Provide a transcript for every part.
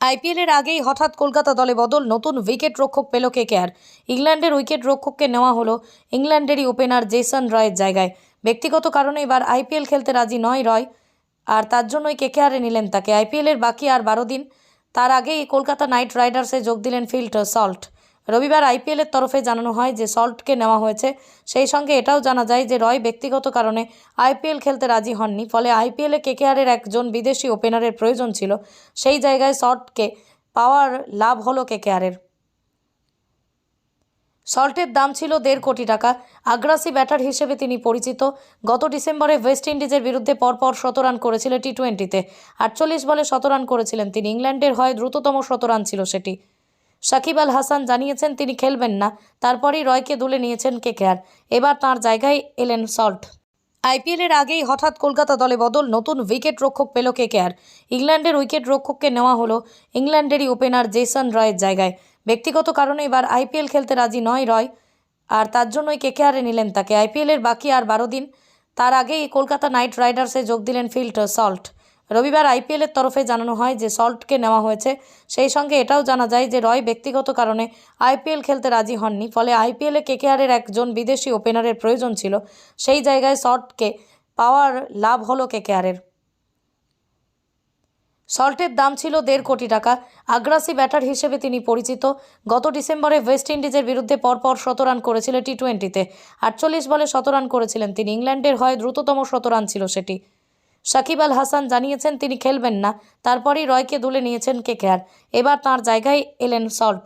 আইপিএলের আগেই হঠাৎ কলকাতা দলে বদল, নতুন উইকেট রক্ষক পেল কেকেআর ইংল্যান্ডের উইকেট রক্ষককে নেওয়া হলো ইংল্যান্ডেরই ওপেনার জেসন রয়ের জায়গায়। ব্যক্তিগত কারণে এবার আইপিএল খেলতে রাজি নয় রয়, আর তার জন্যই কেকেআরে নিলেন তাকে। আইপিএলের বাকি আর বারো দিন, তার আগেই কলকাতা নাইট রাইডার্সে যোগ দিলেন ফিল্টার সল্ট। রবিবার আইপিএলের তরফে জানানো হয় যে সল্টকে নেওয়া হয়েছে। সেই সঙ্গে এটাও জানা যায় যে রয় ব্যক্তিগত কারণে আইপিএল খেলতে রাজি হননি। ফলে আইপিএলে কেকেআরের একজন বিদেশি ওপেনারের প্রয়োজন ছিল। সেই জায়গায় সল্টকে পাওয়ার লাভ হলো কেকেআরের সল্টের দাম ছিল দেড় কোটি টাকা। আগ্রাসী ব্যাটার হিসেবে তিনি পরিচিত। গত ডিসেম্বরে ওয়েস্ট ইন্ডিজের বিরুদ্ধে পরপর শতরান করেছিলেন টি টোয়েন্টিতে আটচল্লিশ বলে শতরান করেছিলেন তিনি। ইংল্যান্ডের হয় দ্রুততম শতরান ছিল সেটি। সাকিব আল হাসান জানিয়েছেন তিনি খেলবেন না। তারপরেই রয়কে দুলে নিয়েছেন কেকেআর। এবার তার জায়গায় এলেন সল্ট। আইপিএলের আগেই হঠাৎ কলকাতা দলে বদল নতুন উইকেট রক্ষক পেল কেকেআর। ইংল্যান্ডের উইকেট রক্ষককে নেওয়া হলো ইংল্যান্ডেরই ওপেনার জেসন রয়ের জায়গায়। ব্যক্তিগত কারণে এবার আইপিএল খেলতে রাজি নয় রয়, আর তার জন্যই কেকেআরে নিলেন তাকে। আইপিএলের বাকি আর বারো দিন, তার আগেই কলকাতা নাইট রাইডার্সে যোগ দিলেন ফিল্টার সল্ট। রবিবার আইপিএলের তরফে জানানো হয় যে সল্টকে নেওয়া হয়েছে। সেই সঙ্গে এটাও জানা যায় যে রয় ব্যক্তিগত কারণে আইপিএল খেলতে রাজি হননি। ফলে আইপিএলে কেকেআরের একজন বিদেশি ওপেনারের প্রয়োজন ছিল। সেই জায়গায় সল্টকে পাওয়ার লাভ হলো কেকেআরের। সল্টের দাম ছিল দেড় কোটি টাকা। আগ্রাসী ব্যাটার হিসেবে তিনি পরিচিত। গত ডিসেম্বরে ওয়েস্ট ইন্ডিজের বিরুদ্ধে পরপর শতরান করেছিলেন টি টোয়েন্টিতে আটচল্লিশ বলে শতরান করেছিলেন তিনি। ইংল্যান্ডের হয় দ্রুততম শতরান ছিল সেটি। সাকিব আল হাসান জানিয়েছেন তিনি খেলবেন না, তারপরেই রয়কে দুলে নিয়েছেন কেকেআর। এবার তার জায়গায় এলেন সল্ট।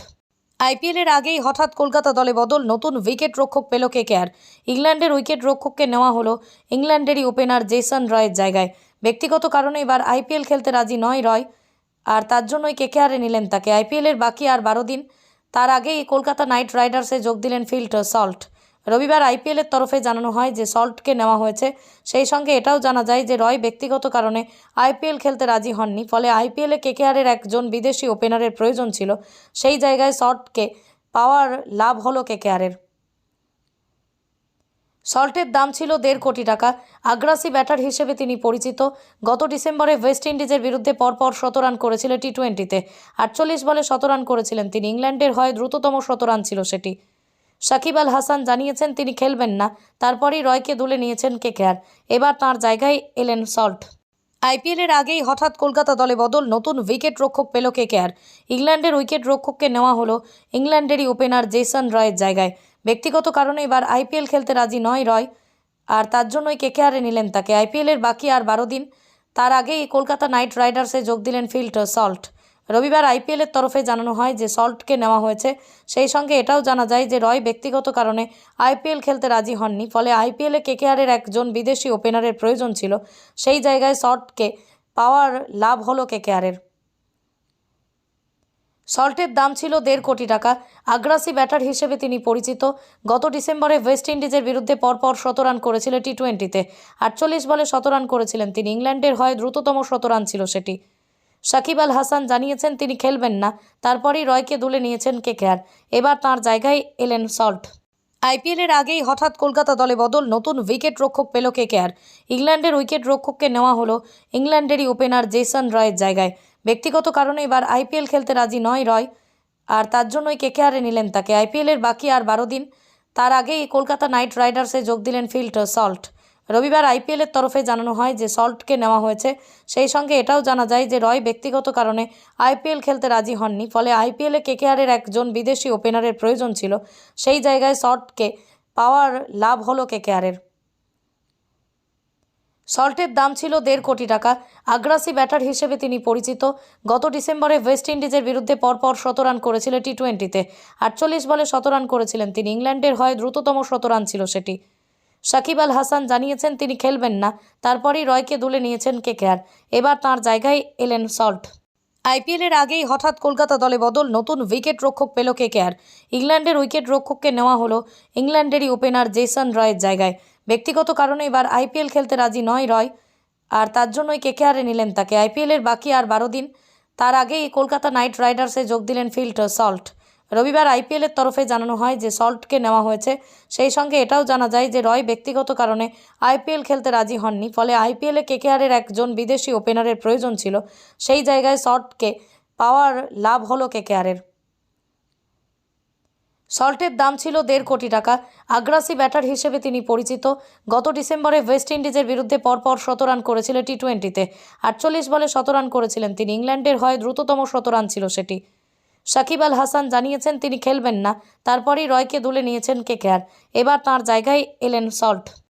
আইপিএলের আগেই হঠাৎ কলকাতা দলে বদল, নতুন উইকেট রক্ষক পেল কেকেআর। ইংল্যান্ডের উইকেট রক্ষককে নেওয়া হলো ইংল্যান্ডেরই ওপেনার জেসন রয়ের জায়গায়। ব্যক্তিগত কারণে এবার আইপিএল খেলতে রাজি নয় রয়, আর তার জন্যই কেকেআরে নিলেন তাকে। আইপিএলের বাকি আর বারো দিন, তার আগেই কলকাতা নাইট রাইডার্সে যোগ দিলেন ফিল্টার সল্ট। রবিবার আইপিএলের তরফে জানানো হয় যে সল্টকে নেওয়া হয়েছে। সেই সঙ্গে এটাও জানা যায় যে রয় ব্যক্তিগত কারণে আইপিএল খেলতে রাজি হননি। ফলে আইপিএলে কেকেআরের একজন বিদেশি ওপেনারের প্রয়োজন ছিল। সেই জায়গায় সল্টকে পাওয়ার লাভ হলো কেকেআরের সল্টের দাম ছিল দেড় কোটি টাকা। আগ্রাসী ব্যাটার হিসেবে তিনি পরিচিত। গত ডিসেম্বরে ওয়েস্ট ইন্ডিজের বিরুদ্ধে পরপর শতরান করেছিলেন টি টোয়েন্টিতে আটচল্লিশ বলে শতরান করেছিলেন তিনি। ইংল্যান্ডের হয় দ্রুততম শতরান ছিল সেটি। সাকিব আল হাসান জানিয়েছেন তিনি খেলবেন না। তারপরেই রয়কে দুলে নিয়েছেন কেকেআর। এবার তার জায়গায় এলেন সল্ট। আইপিএলের আগেই হঠাৎ কলকাতা দলে বদল, নতুন উইকেট রক্ষক পেল কেকেআর। ইংল্যান্ডের উইকেট রক্ষককে নেওয়া হলো ইংল্যান্ডেরই ওপেনার জেসন রয়ের জায়গায়। ব্যক্তিগত কারণে এবার আইপিএল খেলতে রাজি নয় রয়, আর তার জন্যই কেকেআরে নিলেন তাকে। আইপিএলের বাকি আর বারো দিন, তার আগেই কলকাতা নাইট রাইডার্সে যোগ দিলেন ফিল্টার সল্ট। রবিবার আইপিএলের তরফে জানানো হয় যে সল্টকে নেওয়া হয়েছে। সেই সঙ্গে এটাও জানা যায় যে রয় ব্যক্তিগত কারণে আইপিএল খেলতে রাজি হননি। ফলে আইপিএলে কেকেআরের একজন বিদেশি ওপেনারের প্রয়োজন ছিল। সেই জায়গায় সল্টকে পাওয়ার লাভ হলো কেকেআরের। সল্টের দাম ছিল দেড় কোটি টাকা। আগ্রাসী ব্যাটার হিসেবে তিনি পরিচিত। গত ডিসেম্বরে ওয়েস্ট ইন্ডিজের বিরুদ্ধে পরপর শতরান করেছিলেন টি টোয়েন্টিতে আটচল্লিশ বলে শতরান করেছিলেন তিনি। ইংল্যান্ডের হয় দ্রুততম শতরান ছিল সেটি। সাকিব আল হাসান জানিয়েছেন তিনি খেলবেন না। তারপরেই রয়কে দুলে নিয়েছেন কেকেআর। এবার তার জায়গায় এলেন সল্ট। আইপিএলের আগেই হঠাৎ কলকাতা দলে বদল, নতুন উইকেট রক্ষক পেল কেকেআর। ইংল্যান্ডের উইকেট রক্ষককে নেওয়া হলো ইংল্যান্ডেরই ওপেনার জেসন রয়ের জায়গায়। ব্যক্তিগত কারণে এবার আইপিএল খেলতে রাজি নয় রয়, আর তার জন্যই কেকেআরে নিলেন তাকে। আইপিএলের বাকি আর বারো দিন, তার আগেই কলকাতা নাইট রাইডার্সে যোগ দিলেন ফিল্টার সল্ট। রবিবার আইপিএলের তরফে জানানো হয় যে সল্টকে নেওয়া হয়েছে। সেই সঙ্গে এটাও জানা যায় যে রয় ব্যক্তিগত কারণে আইপিএল খেলতে রাজি হননি। ফলে আইপিএলে কেকেআরের একজন বিদেশি ওপেনারের প্রয়োজন ছিল। সেই জায়গায় সল্টকে পাওয়ার লাভ হলো কেকেআরের। সল্টের দাম ছিল দেড় কোটি টাকা। আগ্রাসী ব্যাটার হিসেবে তিনি পরিচিত। গত ডিসেম্বরে ওয়েস্ট ইন্ডিজের বিরুদ্ধে পরপর শতরান করেছিলেন টি টোয়েন্টিতে আটচল্লিশ বলে শতরান করেছিলেন তিনি। ইংল্যান্ডের হয় দ্রুততম শতরান ছিল সেটি। সাকিব আল হাসান জানিয়েছেন তিনি খেলবেন না। তারপরেই রয়কে দুলে নিয়েছেন কেকেআর। এবার তার জায়গায় এলেন সল্ট। আইপিএলের আগেই হঠাৎ কলকাতা দলে বদল নতুন উইকেট রক্ষক পেল কেকেআর। ইংল্যান্ডের উইকেট রক্ষককে নেওয়া হলো ইংল্যান্ডেরই ওপেনার জেসন রয়ের জায়গায়। ব্যক্তিগত কারণে এবার আইপিএল খেলতে রাজি নয় রয়, আর তার জন্যই কেকেআরে নিলেন তাকে। আইপিএলের বাকি আর বারো দিন, তার আগেই কলকাতা নাইট রাইডার্সে যোগ দিলেন ফিল্টার সল্ট। রবিবার আইপিএলের তরফে জানানো হয় যে সল্টকে নেওয়া হয়েছে। সেই সঙ্গে এটাও জানা যায় যে রয় ব্যক্তিগত কারণে আইপিএল খেলতে রাজি হননি। ফলে আইপিএলে কেকেআরের একজন বিদেশি ওপেনারের প্রয়োজন ছিল। সেই জায়গায় সল্টকে পাওয়ার লাভ হলো কেকেআরের সল্টের দাম ছিল দেড় কোটি টাকা। আগ্রাসী ব্যাটার হিসেবে তিনি পরিচিত। গত ডিসেম্বরে ওয়েস্ট ইন্ডিজের বিরুদ্ধে পরপর শতরান করেছিল টি টোয়েন্টিতে আটচল্লিশ বলে শতরান করেছিলেন তিনি। ইংল্যান্ডের হয়ে দ্রুততম শতরান ছিল সেটি। সাকিব আল হাসান জানিয়েছেন তিনি খেলবেন না। তারপরেই রয়কে দুলে নিয়েছেন কেকেআর। এবার তার জায়গায় এলেন সল্ট।